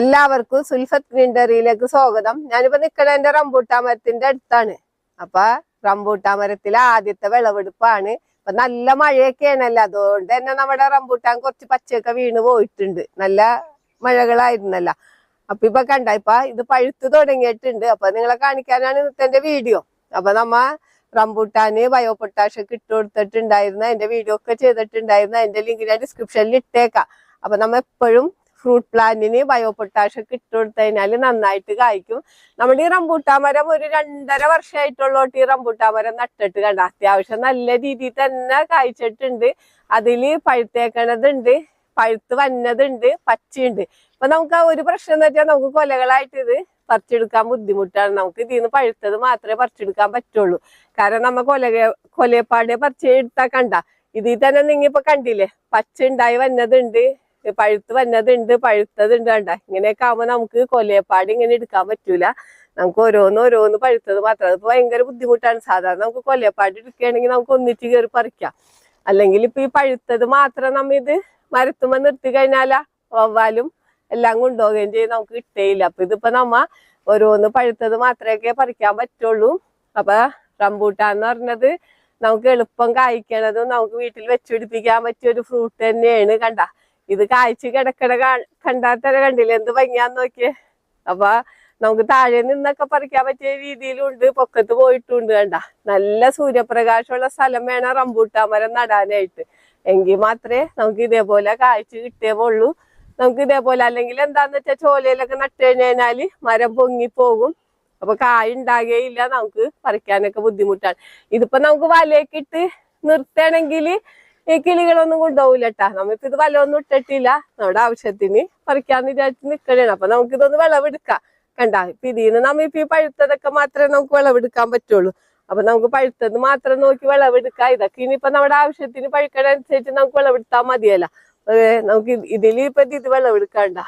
എല്ലാവർക്കും സുൽഫത്ത് ഗ്രീൻഡറിയിലേക്ക് സ്വാഗതം. ഞാനിപ്പോ നിക്കണ എന്റെ റംബൂട്ടാ മരത്തിന്റെ അടുത്താണ്. അപ്പൊ റംബൂട്ടാ മരത്തിലെ ആദ്യത്തെ വിളവെടുപ്പാണ്. അപ്പൊ നല്ല മഴയൊക്കെയാണല്ലോ അതുകൊണ്ട് തന്നെ നമ്മുടെ റംബൂട്ടാൻ കുറച്ച് പച്ചയൊക്കെ വീണ് പോയിട്ടുണ്ട്. നല്ല മഴകളായിരുന്നല്ലോ. അപ്പൊ ഇപ്പൊ കണ്ട ഇപ്പൊ ഇത് പഴുത്ത് തുടങ്ങിയിട്ടുണ്ട്. അപ്പൊ നിങ്ങളെ കാണിക്കാനാണ് ഇന്നത്തെ വീഡിയോ. അപ്പൊ നമ്മ റംബൂട്ടാന് ബയോ പൊട്ടാഷ് ഒക്കെ ഇട്ട് കൊടുത്തിട്ടുണ്ടായിരുന്നു. അതിന്റെ വീഡിയോ ഒക്കെ ചെയ്തിട്ടുണ്ടായിരുന്നു. അതിന്റെ ലിങ്ക് ഞാൻ ഡിസ്ക്രിപ്ഷനിൽ ഇട്ടേക്കാം. അപ്പൊ നമ്മ എപ്പോഴും ഫ്രൂട്ട് പ്ലാന്റിന് ബയോ പൊട്ടാഷ് ഒക്കെ ഇട്ട് കൊടുത്തു കഴിഞ്ഞാൽ നന്നായിട്ട് കായ്ക്കും. നമ്മുടെ ഈ റംബൂട്ടാൻ മരം ഒരു രണ്ടര വർഷമായിട്ടുള്ളോട്ട് ഈ റംബൂട്ടാമരം നട്ടിട്ട് കണ്ട? അത്യാവശ്യം നല്ല രീതിയിൽ തന്നെ കായ്ച്ചിട്ടുണ്ട്. അതിൽ പഴുത്തേക്കണതുണ്ട് പഴുത്ത് വന്നതുണ്ട് പച്ചയുണ്ട്. അപ്പൊ നമുക്ക് ഒരു പ്രശ്നം എന്ന് വെച്ചാൽ നമുക്ക് കൊലകളായിട്ട് ഇത് പറിച്ചെടുക്കാൻ ബുദ്ധിമുട്ടാണ്. നമുക്ക് ഇതിൽ നിന്ന് പഴുത്തത് മാത്രമേ പറിച്ചെടുക്കാൻ പറ്റുള്ളൂ. കാരണം നമ്മ കൊല കൊലയപ്പാടെ പറിച്ചെടുത്താ കണ്ട? ഇതിൽ തന്നെ നിങ്ങ ഇപ്പൊ കണ്ടില്ലേ? പച്ച ഉണ്ടായി വന്നതുണ്ട് പഴുത്ത് വന്നതുണ്ട് പഴുത്തതുണ്ട് കണ്ട. ഇങ്ങനെയൊക്കെ ആവുമ്പോ നമുക്ക് കൊലയപ്പാട് ഇങ്ങനെ എടുക്കാൻ പറ്റൂല. നമുക്ക് ഓരോന്ന് ഓരോന്ന് പഴുത്തത് മാത്രം. അതിപ്പോ ഭയങ്കര ബുദ്ധിമുട്ടാണ്. സാധാരണ നമുക്ക് കൊലയപ്പാട് എടുക്കുകയാണെങ്കിൽ നമുക്ക് ഒന്നിച്ച് കയറി പറിക്കാം. അല്ലെങ്കിൽ ഇപ്പൊ ഈ പഴുത്തത് മാത്രം നമ്മ ഇത് മരത്തുമ്പോ നിർത്തി കഴിഞ്ഞാലാ വവ്വാലും എല്ലാം കൊണ്ടുപോവുകയും ചെയ്യും. നമുക്ക് കിട്ടേയില്ല. അപ്പൊ ഇതിപ്പോ നമ്മ ഓരോന്ന് പഴുത്തത് മാത്രമേ പറിക്കാൻ പറ്റുള്ളൂ. അപ്പൊ റംബൂട്ടാന്ന് പറഞ്ഞത് നമുക്ക് എളുപ്പം കായ്ക്കണതും നമുക്ക് വീട്ടിൽ വെച്ചുപിടിപ്പിക്കാൻ പറ്റിയ ഒരു ഫ്രൂട്ട് തന്നെയാണ് കണ്ട. ഇത് കാഴ്ച കിടക്കണ കണ്ടാത്തര കണ്ടില്ലേ? എന്ത് ഭംഗിയാന്ന് നോക്കിയേ. അപ്പൊ നമുക്ക് താഴെ നിന്നൊക്കെ പറിക്കാൻ പറ്റിയ രീതിയിലുണ്ട്. പൊക്കത്ത് പോയിട്ടുണ്ട് കണ്ട. നല്ല സൂര്യപ്രകാശമുള്ള സ്ഥലം വേണം റംബൂട്ടാൻ മരം നടാനായിട്ട്. എങ്കിൽ മാത്രമേ നമുക്ക് ഇതേപോലെ കാഴ്ച കിട്ടിയേ പോള്ളൂ നമുക്ക് ഇതേപോലെ അല്ലെങ്കിൽ എന്താന്ന് വെച്ചാൽ ചോലയിലൊക്കെ നട്ടു കഴിഞ്ഞാൽ മരം പൊങ്ങി പോകും അപ്പൊ കായ ഉണ്ടാകുകയില്ല നമുക്ക് പറിക്കാനൊക്കെ ബുദ്ധിമുട്ടാണ്. ഇതിപ്പോ നമുക്ക് വലയൊക്കെ ഇട്ട് നിർത്തണമെങ്കിൽ കിളികളൊന്നും കൊണ്ടുപോകില്ല കേട്ടാ നമുക്ക് ഇത് വലയൊന്നും ഇട്ടിട്ടില്ല. നമ്മുടെ ആവശ്യത്തിന് പറിക്കാന്ന് വിചാരിച്ച് നിക്കണേണ്. അപ്പൊ നമുക്ക് ഇതൊന്ന് വിളവെടുക്കാം. കണ്ട ഇപ്പൊ ഇതിന്ന് നമ്മ ഇപ്പൊ ഈ പഴുത്തതൊക്കെ മാത്രമേ നമുക്ക് വിളവെടുക്കാൻ പറ്റുള്ളൂ. അപ്പൊ നമുക്ക് പഴുത്തത് മാത്രം നോക്കി വിളവെടുക്കാം. ഇതൊക്കെ ഇനിയിപ്പോ നമ്മുടെ ആവശ്യത്തിന് പഴുക്കണനുസരിച്ച് നമുക്ക് വിളവെടുത്താൽ മതിയല്ല. നമുക്ക് ഇതിൽ ഇപ്പൊ ഇത് വിളവെടുക്കണ്ട.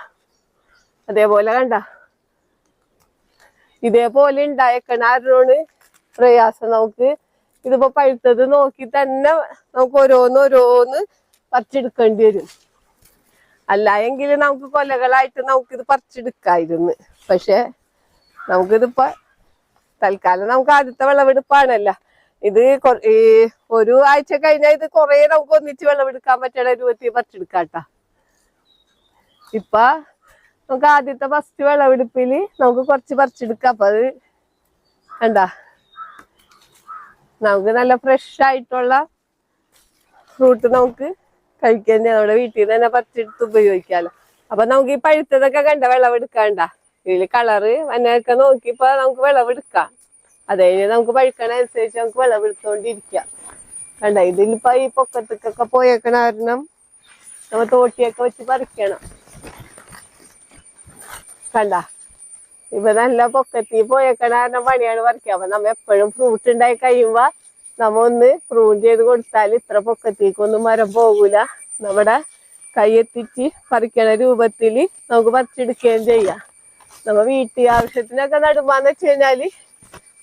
അതേപോലെ കണ്ട. ഇതേപോലെ ഉണ്ടായേക്കണ ആരോണ്? പ്രയാസം നമുക്ക് ഇതിപ്പോ പഴുത്തത് നോക്കി തന്നെ നമുക്ക് ഓരോന്ന് ഓരോന്ന് പറിച്ചെടുക്കേണ്ടി വരും. അല്ല എങ്കിൽ നമുക്ക് കൊലകളായിട്ട് നമുക്കിത് പറിച്ചെടുക്കായിരുന്നു. പക്ഷെ നമുക്കിതിപ്പോ തൽക്കാലം നമുക്ക് ആദ്യത്തെ വിളവെടുപ്പാണല്ല. ഇത് ഈ ഒരു ആഴ്ച കഴിഞ്ഞാൽ ഇത് കൊറേ നമുക്ക് ഒന്നിച്ച് വിളവെടുക്കാൻ പറ്റണ രൂപത്തിൽ പറിച്ചെടുക്കാട്ടാ. ഇപ്പൊ നമുക്ക് ആദ്യത്തെ ഫസ്റ്റ് വിളവെടുപ്പിൽ നമുക്ക് കുറച്ച് പറിച്ചെടുക്കാം. അപ്പൊ അത് കണ്ടാ നമുക്ക് നല്ല ഫ്രഷ് ആയിട്ടുള്ള ഫ്രൂട്ട് നമുക്ക് കഴിക്കാൻ നമ്മുടെ വീട്ടിൽ നിന്ന് തന്നെ പറിച്ചെടുത്ത് ഉപയോഗിക്കാലോ. അപ്പൊ നമുക്ക് ഈ പഴുത്തതൊക്കെ കണ്ട വിളവെടുക്കണ്ട ഇതിൽ കളറ് വന്നൊക്കെ നോക്കി ഇപ്പൊ നമുക്ക് വിളവെടുക്കാം അത് നമുക്ക് പഴുക്കണനുസരിച്ച് നമുക്ക് വിളവെടുത്തോണ്ടിരിക്കാം കണ്ട ഇതിലിപ്പോ ഈ പൊക്കത്തേക്കൊക്കെ പോയേക്കണ കാരണം നമ്മ തോട്ടിയൊക്കെ വെച്ച് പറിക്കണം. കണ്ട? ഇപ്പൊ നല്ല പൊക്കത്തിൽ പോയേക്കണ കാരണം പണിയാണ് പറിക്കുക അപ്പൊ നമ്മ എപ്പോഴും ഫ്രൂട്ട് ഉണ്ടായി കഴിയുമ്പോ നമ്മ ഒന്ന് പ്രൂൺ ചെയ്ത് കൊടുത്താൽ ഇത്ര പൊക്കത്തേക്കൊന്നും മരം പോകൂല. നമ്മുടെ കൈയെത്തിച്ച് പറിക്കണ രൂപത്തിൽ നമുക്ക് പറിച്ചെടുക്കുകയും ചെയ്യാം. നമ്മ വീട്ടിൽ ആവശ്യത്തിനൊക്കെ നടുമ്പാന്ന് വെച്ച് കഴിഞ്ഞാൽ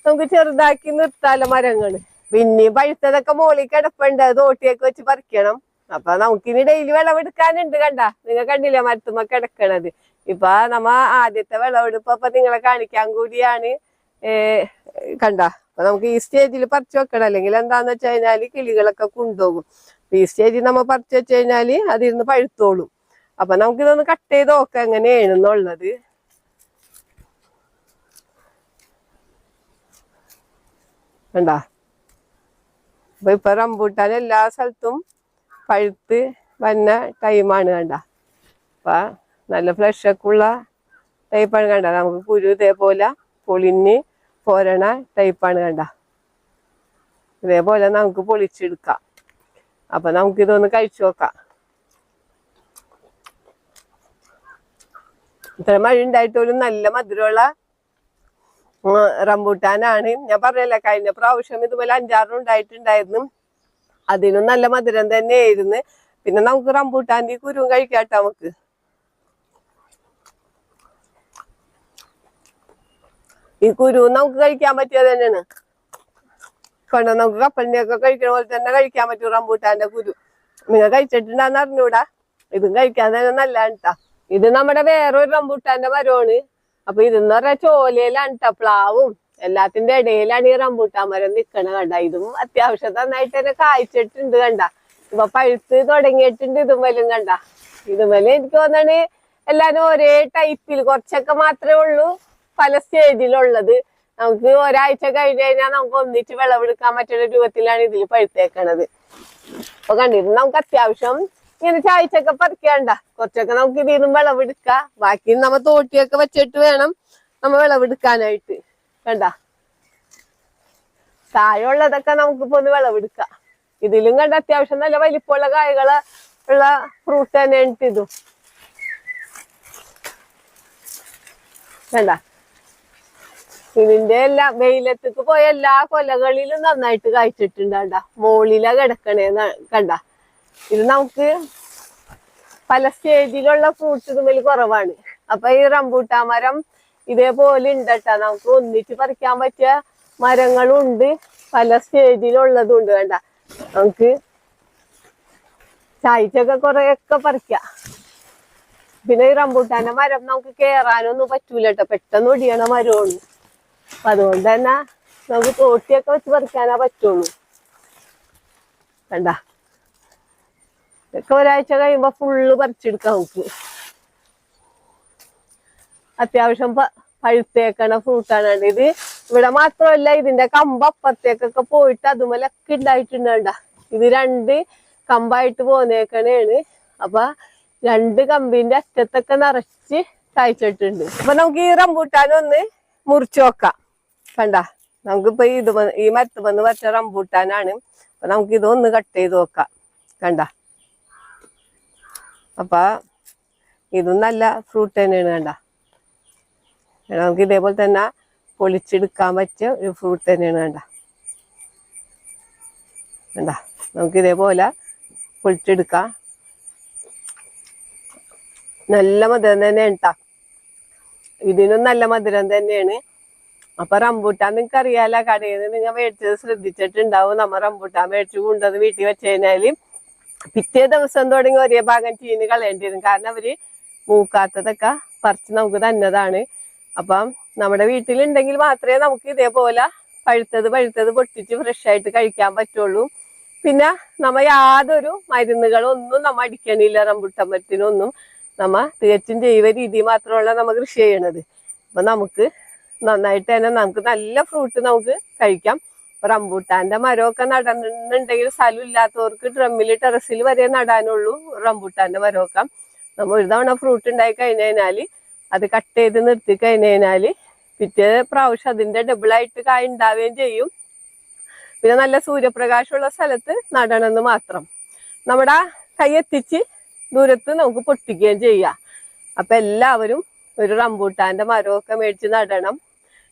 നമുക്ക് ചെറുതാക്കി നിർത്താല മരങ്ങൾ. പിന്നെ പഴുത്തതൊക്കെ മോളിൽ കിടപ്പുണ്ട്. അത് വെച്ച് പറിക്കണം. അപ്പൊ നമുക്കിനി ഡെയിലി വിളവെടുക്കാനുണ്ട് കണ്ട. നിങ്ങൾ കണ്ടില്ലേ മരത്തുമ്മ കിടക്കണത്? ഇപ്പൊ നമ്മ ആദ്യത്തെ വിളവെടുപ്പ് അപ്പൊ നിങ്ങളെ കാണിക്കാൻ കൂടിയാണ് കണ്ട? അപ്പൊ നമുക്ക് ഈ സ്റ്റേജിൽ പറിച്ചു വെക്കണം. അല്ലെങ്കിൽ എന്താന്ന് വെച്ച് കഴിഞ്ഞാൽ കിളികളൊക്കെ കൊണ്ടുപോകും. ഈ സ്റ്റേജിൽ നമ്മ പറിച്ചു വെച്ച് കഴിഞ്ഞാൽ അതിരുന്ന് പഴുത്തോളും. അപ്പൊ നമുക്കിതൊന്ന് കട്ട് ചെയ്ത് നോക്കാം എങ്ങനെയാണെന്നുള്ളത്. കണ്ടാ? അപ്പൊ ഇപ്പൊ റംബൂട്ടാൻ എല്ലാ സ്ഥലത്തും പഴുത്ത് വന്ന ടൈമാണ് കണ്ട. അപ്പൊ നല്ല ഫ്ലഷ് ഒക്കെ ഉള്ള ടൈപ്പാണ് കണ്ട. നമുക്ക് കുരു ഇതേപോലെ പൊളിഞ്ഞ് പോരണ ടൈപ്പാണ് കണ്ട. ഇതേപോലെ നമുക്ക് പൊളിച്ചെടുക്കാം. അപ്പൊ നമുക്ക് ഇതൊന്ന് കഴിച്ചു നോക്കാം. ഇത്ര മഴ ഉണ്ടായിട്ടൊരു നല്ല മധുരമുള്ള റംബൂട്ടാനാണ്. ഞാൻ പറഞ്ഞല്ല കഴിഞ്ഞ പ്രാവശ്യം ഇതുപോലെ അഞ്ചാറിനും ഉണ്ടായിട്ടുണ്ടായിരുന്നു. അതിനും നല്ല മധുരം തന്നെ ആയിരുന്നു പിന്നെ നമുക്ക് റംബൂട്ടാന്റെ കുരുവും കുരുവും കഴിക്കാട്ടോ നമുക്ക്. ഈ കുരു നമുക്ക് കഴിക്കാൻ പറ്റിയത് തന്നെയാണ്. കണ്ടോ? നമുക്ക് കപ്പലിന്റെ ഒക്കെ കഴിക്കണ പോലെ തന്നെ കഴിക്കാൻ പറ്റും റംബൂട്ടാന്റെ കുരു. നിങ്ങൾ കഴിച്ചിട്ടുണ്ടാന്ന് അറിഞ്ഞൂടാ? ഇതും കഴിക്കാൻ തന്നെ നല്ലതാണ് ഇത് നമ്മുടെ വേറൊരു റംബൂട്ടാന്റെ മരമാണ്. അപ്പൊ ഇതെന്ന് പറഞ്ഞാൽ ചോലയിലാണ് ട്ടോ പ്ലാവും. എല്ലാത്തിന്റെ ഇടയിലാണ് ഈ റംബൂട്ടാൻ മരം നിക്കണ കണ്ട. ഇതും അത്യാവശ്യം നന്നായിട്ട് തന്നെ കായ്ച്ചിട്ടുണ്ട് കണ്ട. ഇപ്പൊ പഴുത്ത് തുടങ്ങിയിട്ടുണ്ട് ഇതുമലും കണ്ട. ഇതുമലും എനിക്ക് തോന്നണേ എല്ലാരും ഒരേ ടൈപ്പിൽ കുറച്ചൊക്കെ മാത്രമേ ഉള്ളൂ. പല സ്റ്റേജിലുള്ളത് നമുക്ക് ഒരാഴ്ച കഴിഞ്ഞ് കഴിഞ്ഞാൽ നമുക്ക് ഒന്നിച്ച് വിളവെടുക്കാൻ പറ്റുന്ന രൂപത്തിലാണ് ഇതിൽ പഴുത്തേക്കണത്. അപ്പൊ കണ്ടിരുന്നു നമുക്ക് അത്യാവശ്യം ഇങ്ങനെ ചായച്ചൊക്കെ പറിക്കണ്ട. കുറച്ചൊക്കെ നമുക്ക് ഇതിൽ നിന്നും വിളവെടുക്കാം. ബാക്കി നമ്മ തോട്ടിയൊക്കെ വെച്ചിട്ട് വേണം നമ്മ വിളവെടുക്കാനായിട്ട്. കണ്ട? താഴെയുള്ളതൊക്കെ ഇപ്പൊ ഒന്ന് വിളവെടുക്കാം. ഇതിലും കണ്ട അത്യാവശ്യം നല്ല വലിപ്പമുള്ള കായകൾ ഉള്ള ഫ്രൂട്ട് തന്നെയാണ് ഇതും. വേണ്ട ഇതിന്റെ എല്ലാ വെയിലത്തേക്ക് പോയ എല്ലാ കൊലകളിലും നന്നായിട്ട് കായ്ച്ചിട്ടുണ്ട കണ്ട മോളിലാ കിടക്കണേ കണ്ട. ഇത് നമുക്ക് പല സ്റ്റേജിലുള്ള ഫ്രൂട്ട്സ് തമ്മിൽ കുറവാണ്. അപ്പൊ ഈ റംബൂട്ടാ മരം ഇതേപോലെ ഉണ്ട് കേട്ടാ നമുക്ക് ഒന്നിച്ച് പറിക്കാൻ പറ്റിയ മരങ്ങളും ഉണ്ട് പല സ്റ്റേജിലുള്ളതും ഉണ്ട് വേണ്ട നമുക്ക് ചായച്ചൊക്കെ കുറെയൊക്കെ പറിക്കാം. പിന്നെ ഈ റംബൂട്ടാന്റെ മരം നമുക്ക് കേറാനൊന്നും പറ്റൂല കേട്ടോ പെട്ടെന്ന് ഒടിയണ മരമാണ്. അപ്പൊ അതുകൊണ്ട് തന്നെ നമുക്ക് തോട്ടിയൊക്കെ വെച്ച് പറിക്കാനാ പറ്റുള്ളൂ. വേണ്ട ഇതൊക്കെ ഒരാഴ്ച കഴിയുമ്പോ ഫുള്ള് പറിച്ചെടുക്കാം നമുക്ക്. അത്യാവശ്യം പഴുത്തേക്കണ ഫ്രൂട്ടാണ് ഇത് ഇവിടെ മാത്രമല്ല ഇതിന്റെ കമ്പ് അപ്പത്തേക്കൊക്കെ പോയിട്ട് അതുമലൊക്കെ ഉണ്ടായിട്ടുണ്ട് ഇത് രണ്ട് കമ്പായിട്ട് പോന്നേക്കണേണ്. അപ്പൊ രണ്ട് കമ്പിന്റെ അറ്റത്തൊക്കെ നിറച്ച് കായ്ച്ചിട്ടുണ്ട് അപ്പൊ നമുക്ക് ഈ റംബൂട്ടാൻ ഒന്ന് മുറിച്ചു നോക്കാം കണ്ട? നമുക്കിപ്പോ ഇത് ഈ മരത്ത് വന്ന് പറിച്ച റംബൂട്ടാനാണ്. അപ്പൊ നമുക്ക് ഇതൊന്ന് കട്ട് ചെയ്ത് നോക്കാം. കണ്ട? അപ്പൊ ഇതും നല്ല ഫ്രൂട്ട് തന്നെയാണ് കണ്ട? നമുക്ക് ഇതേപോലെ തന്നെ പൊളിച്ചെടുക്കാൻ പറ്റിയ ഒരു ഫ്രൂട്ട് തന്നെയാണ് കണ്ട? കണ്ട? നമുക്ക് ഇതേപോലെ പൊളിച്ചെടുക്കാം. നല്ല മധുരം തന്നെയാണ് കേട്ടാ ഇതിനും നല്ല മധുരം തന്നെയാണ്. അപ്പൊ റംബൂട്ടാൻ നിങ്ങൾക്ക് അറിയാലോ കടയിൽ നിന്ന് നിങ്ങൾ മേടിച്ചത് ശ്രദ്ധിച്ചിട്ടുണ്ടാവും. നമ്മ റംബൂട്ടാൻ മേടിച്ചു കൊണ്ടത് വീട്ടിൽ വെച്ച് കഴിഞ്ഞാൽ പിറ്റേ ദിവസം തുടങ്ങി ഒരേ ഭാഗം ചീന് കളയേണ്ടിയിരുന്നു. കാരണം അവർ മൂക്കാത്തതൊക്കെ പറിച്ച് നമുക്ക് തന്നതാണ്. അപ്പം നമ്മുടെ വീട്ടിലുണ്ടെങ്കിൽ മാത്രമേ നമുക്ക് ഇതേപോലെ പഴുത്തത് പഴുത്തത് പൊട്ടിച്ച് ഫ്രഷ് ആയിട്ട് കഴിക്കാൻ പറ്റുള്ളൂ. പിന്നെ നമ്മ യാതൊരു മരുന്നുകളൊന്നും നമ്മ അടിക്കണില്ല റംബുട്ടാൻ മരത്തിനൊന്നും. നമ്മ തികച്ചും ജൈവ രീതി മാത്രമല്ല നമ്മ കൃഷി ചെയ്യണത്. അപ്പൊ നമുക്ക് നന്നായിട്ട് തന്നെ നമുക്ക് നല്ല ഫ്രൂട്ട് നമുക്ക് കഴിക്കാം. റംബൂട്ടാന്റെ മരമൊക്കെ നടന്നുണ്ടെങ്കിൽ സ്ഥലം ഇല്ലാത്തവർക്ക് ഡ്രമ്മിൽ ടെറസിൽ വരെ നടാനുള്ളൂ റംബൂട്ടാന്റെ മരമൊക്കെ. നമ്മൾ ഒരു തവണ ഫ്രൂട്ട് ഉണ്ടായി കഴിഞ്ഞു കഴിഞ്ഞാൽ അത് കട്ട് ചെയ്ത് നിർത്തി കഴിഞ്ഞു പിറ്റേ പ്രാവശ്യം അതിന്റെ ഡബിൾ ആയിട്ട് കായ ഉണ്ടാവുകയും ചെയ്യും. പിന്നെ നല്ല സൂര്യപ്രകാശമുള്ള സ്ഥലത്ത് നടണമെന്ന് മാത്രം. നമ്മുടെ കൈ എത്തിച്ച് ദൂരത്ത് നമുക്ക് പൊട്ടിക്കുകയും ചെയ്യാം. അപ്പൊ എല്ലാവരും ഒരു റംബൂട്ടാന്റെ മരമൊക്കെ മേടിച്ച് നടണം.